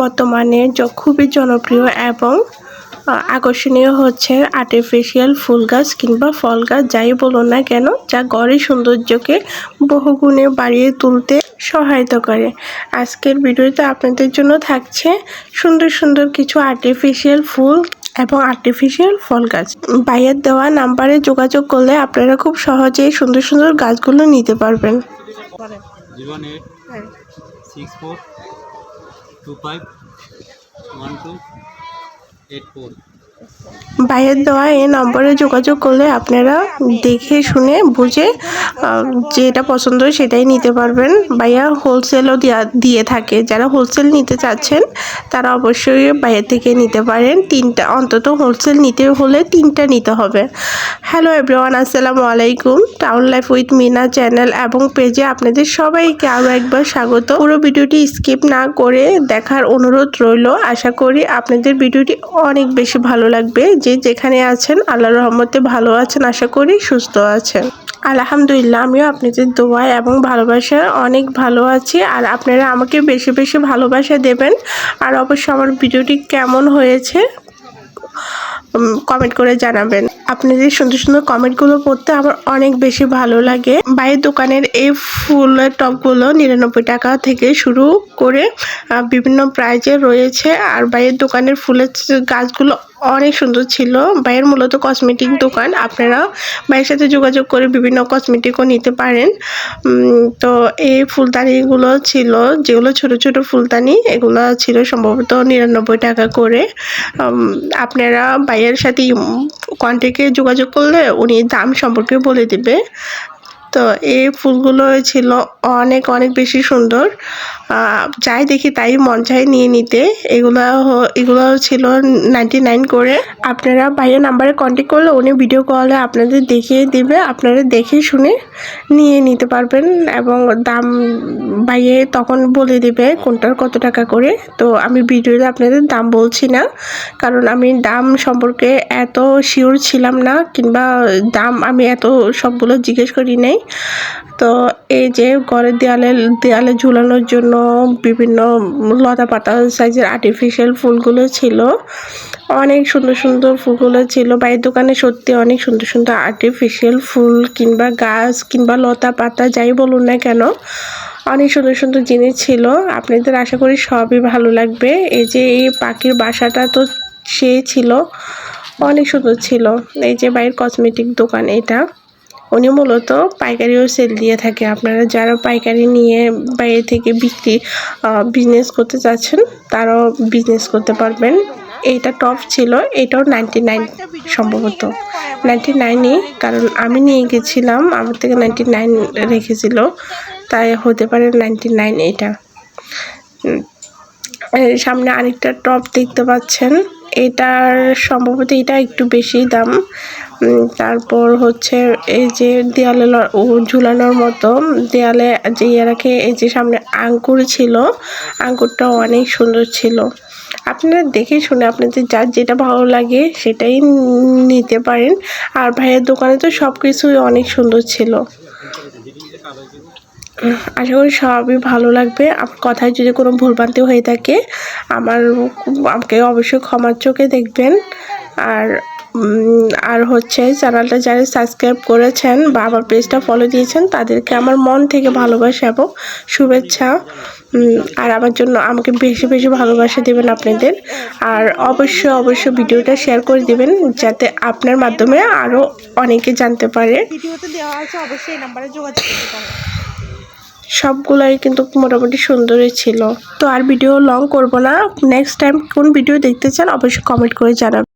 বর্তমানে খুবই জনপ্রিয় এবং আকর্ষণীয় হচ্ছে আর্টিফিশিয়াল ফুল গাছ কিংবা ফল গাছ যাই বলুন না কেন যা ঘরের সৌন্দর্যকে বহুগুণে বাড়িয়ে তুলতে সহায়তা করে। আজকের ভিডিওতে আপনাদের জন্য থাকছে সুন্দর সুন্দর কিছু আর্টিফিশিয়াল ফুল এবং আর্টিফিশিয়াল ফল গাছ। বাইয়ের দেওয়া নাম্বারে যোগাযোগ করলে আপনারা খুব সহজেই সুন্দর সুন্দর গাছগুলো নিতে পারবেন zero one eight six four two five one two eight four বাইরের দেওয়া এই নম্বরে যোগাযোগ করলে আপনারা দেখে শুনে বুঝে যেটা পছন্দ সেটাই নিতে পারবেন। বাইয়া হোলসেলও দিয়ে থাকে। যারা হোলসেল নিতে চাচ্ছেন, তারা অবশ্যই বাইরে থেকে নিতে পারেন। তিনটা, অন্তত হোলসেল নিতে হলে তিনটা নিতে হবে। হ্যালো এভরিওয়ান আসসালামু আলাইকুম। Town life with Mina channel এবং পেজে আপনাদের সবাইকে আরও একবার স্বাগত। পুরো ভিডিওটি স্কিপ না করে দেখার অনুরোধ রইল। আশা করি আপনাদের ভিডিওটি অনেক বেশি ভালো লাগবে। যে যেখানে আছেন আল্লাহ রহমতে ভালো আছেন, আশা করি সুস্থ আছেন। আলহামদুলিল্লাহ, আমিও আপনাদের দোয়া এবং ভালোবাসা অনেক ভালো আছি। আর আপনারা আমাকে বেশি বেশি ভালোবাসা দেবেন। আর অবশ্যই আমার ভিডিওটি কেমন হয়েছে কমেন্ট করে জানাবেন। আপনাদের সুন্দর সুন্দর কমেন্টগুলো পড়তে আমার অনেক বেশি ভালো লাগে। বাইরের দোকানের এই ফুলের টবগুলো নিরানব্বই টাকা থেকে শুরু করে বিভিন্ন প্রাইজে রয়েছে। আর বাইরের দোকানের ফুলের গাছগুলো অনেক সুন্দর ছিল। বাইরের মূলত কসমেটিক দোকান। আপনারা বাইরের সাথে যোগাযোগ করে বিভিন্ন কসমেটিকও নিতে পারেন। তো এই ফুলদানিগুলো ছিল, যেগুলো ছোট ছোট ফুলদানি, এগুলো ছিল সম্ভবত নিরানব্বই টাকা করে। আপনারা বাইয়ের সাথে কন্ট্যাক্টে যোগাযোগ করলে উনি দাম সম্পর্কে বলে দিবে। তো এই ফুলগুলো ছিল অনেক অনেক বেশি সুন্দর। যাই দেখি তাই মন চাই নিয়ে নিতে। এগুলো এগুলো ছিল নাইনটি নাইন করে। আপনারা ভাইয়ের নাম্বারে কন্ট্যাক্ট করলে উনি ভিডিও কলে আপনাদের দেখিয়ে দিবে। আপনারা দেখে শুনে নিয়ে নিতে পারবেন এবং দাম ভাইয়ে তখন বলে দিবে কোনটার কত টাকা করে। তো আমি ভিডিওতে আপনাদের দাম বলছি না, কারণ আমি দাম সম্পর্কে এত শিওর ছিলাম না, কিংবা দাম আমি এত সবগুলো জিজ্ঞেস করি নাই। তো এই যে ঘরের দেয়ালে দেয়ালে ঝুলানোর জন্য বিভিন্ন লতা পাতা সাইজের আর্টিফিশিয়াল ফুলগুলো ছিল। অনেক সুন্দর সুন্দর ফুলগুলো ছিল। বাইরের দোকানে সত্যি অনেক সুন্দর সুন্দর আর্টিফিশিয়াল ফুল কিংবা গাছ কিংবা লতা পাতা, যাই বলুন না কেন, অনেক সুন্দর সুন্দর জিনিস ছিল। আপনাদের আশা করি সবই ভালো লাগবে। এই যে এই পাখির বাসাটা তো সে ছিল, অনেক সুন্দর ছিল। এই যে বাইরের কসমেটিক দোকান এটা। উনি মূলত পাইকারিও সেল দিয়ে থাকে। আপনারা যারা পাইকারি নিয়ে বাইরে থেকে বিক্রি বিজনেস করতে চাচ্ছেন, তারাও বিজনেস করতে পারবেন। এইটা টপ ছিল, এটাও নাইনটি নাইন সম্ভবত। নাইনটি নাইনই কারণ আমি নিয়ে গেছিলাম, আমার থেকে নাইনটি নাইন রেখেছিল, তাই হতে পারে নাইনটি নাইন এটা সামনে আরেকটা টপ দেখতে পাচ্ছেন, এটার সম্ভবত এটা একটু বেশি দাম। তারপর হচ্ছে এই যে দেয়ালে ঝুলানোর মতো দেয়ালে যে ইয়ে রাখে, এই যে সামনে আঙ্কুর ছিল, আঙ্কুরটাও অনেক সুন্দর ছিল। আপনারা দেখে শুনে আপনাদের যার যেটা ভালো লাগে সেটাই নিতে পারেন। আর ভাইয়ের দোকানে তো সব কিছুই অনেক সুন্দর ছিল। আশা করি সবই ভালো লাগবে। কথায় যদি কোনো ভুলভ্রান্তি হয়ে থাকে, আমার আমাকে অবশ্যই ক্ষমার চোখে দেখবেন। আর আর হচ্ছে চ্যানেলটা যারা সাবস্ক্রাইব করেছেন বা আমার পেজটা ফলো দিয়েছেন তাদেরকে আমার মন থেকে ভালোবাসা এবং শুভেচ্ছা। আর আমার জন্য আমাকে বেশি বেশি ভালোবাসা দেবেন আপনাদের। আর অবশ্যই অবশ্যই ভিডিওটা শেয়ার করে দিবেন যাতে আপনার মাধ্যমে আরও অনেকে জানতে পারে। ভিডিওতে দেওয়া আছে অবশ্যই এই নাম্বারে যোগাযোগ করতে পারেন। সবগুলাই কিন্তু মোটামুটি সুন্দরই ছিল। তো আর ভিডিও লং করব না। নেক্সট টাইম কোন ভিডিও দেখতে চান অবশ্যই কমেন্ট করে জানাবেন।